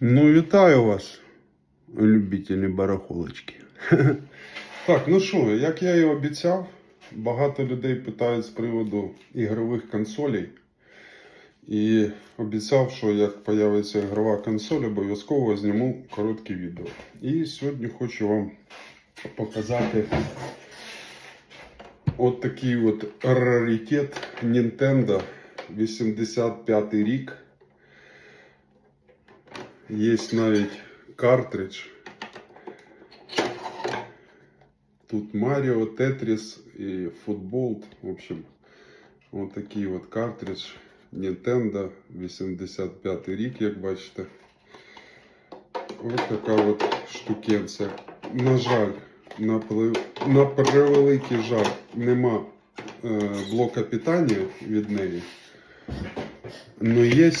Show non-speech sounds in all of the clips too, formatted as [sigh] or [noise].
Ну, вітаю вас, любителі барахолочки. [laughs] Так, ну що, як я і обіцяв, багато людей питають з приводу ігрових консолей. І обіцяв, що як появиться ігрова консоль, обов'язково зніму коротке відео. І сьогодні хочу вам показати от такий от раритет Nintendo 85 рік. Є навіть картридж. Тут Маріо, Тетріс і Футбол. В общем, вот такий от картридж Nintendo 85 рік, як бачите. Ось така от штукенція. На жаль, на, на превеликий жаль, нема е, блока питання від неї. Но є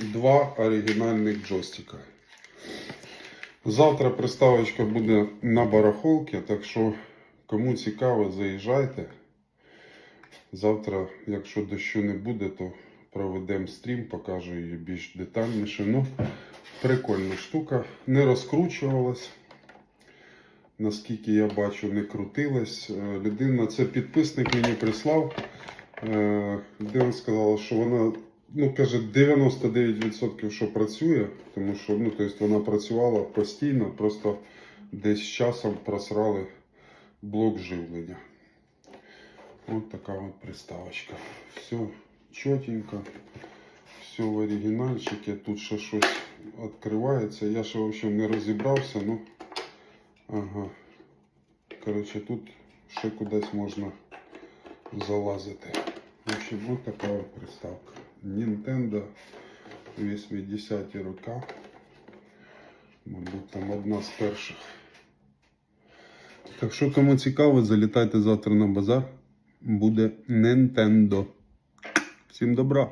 два оригінальних джойстика. Завтра приставочка буде на барахолці, так що кому цікаво, заїжджайте. Завтра, якщо дощу не буде, то проведемо стрім, покажу її більш детальніше. Ну, прикольна штука. Не розкручувалась. Наскільки я бачу, не крутилась. Е, Людина, це підписник мені прислав. Е, Людина сказала, що вона, ну каже, 99% що працює, тому що ну, тобто вона працювала постійно, просто десь з часом просрали блок живлення. От така от приставочка. Все чотенько, все в оригінальчике. Тут ще щось відкривається. Я ще в общем не розібрався, ну ага. Коротше, тут ще кудись можна залазити. В общем, вот така от приставка. Nintendo 80-ті роки. Мабуть, там одна з перших. Так що, кому цікаво, залітайте завтра на базар. Буде Nintendo. Всім добра!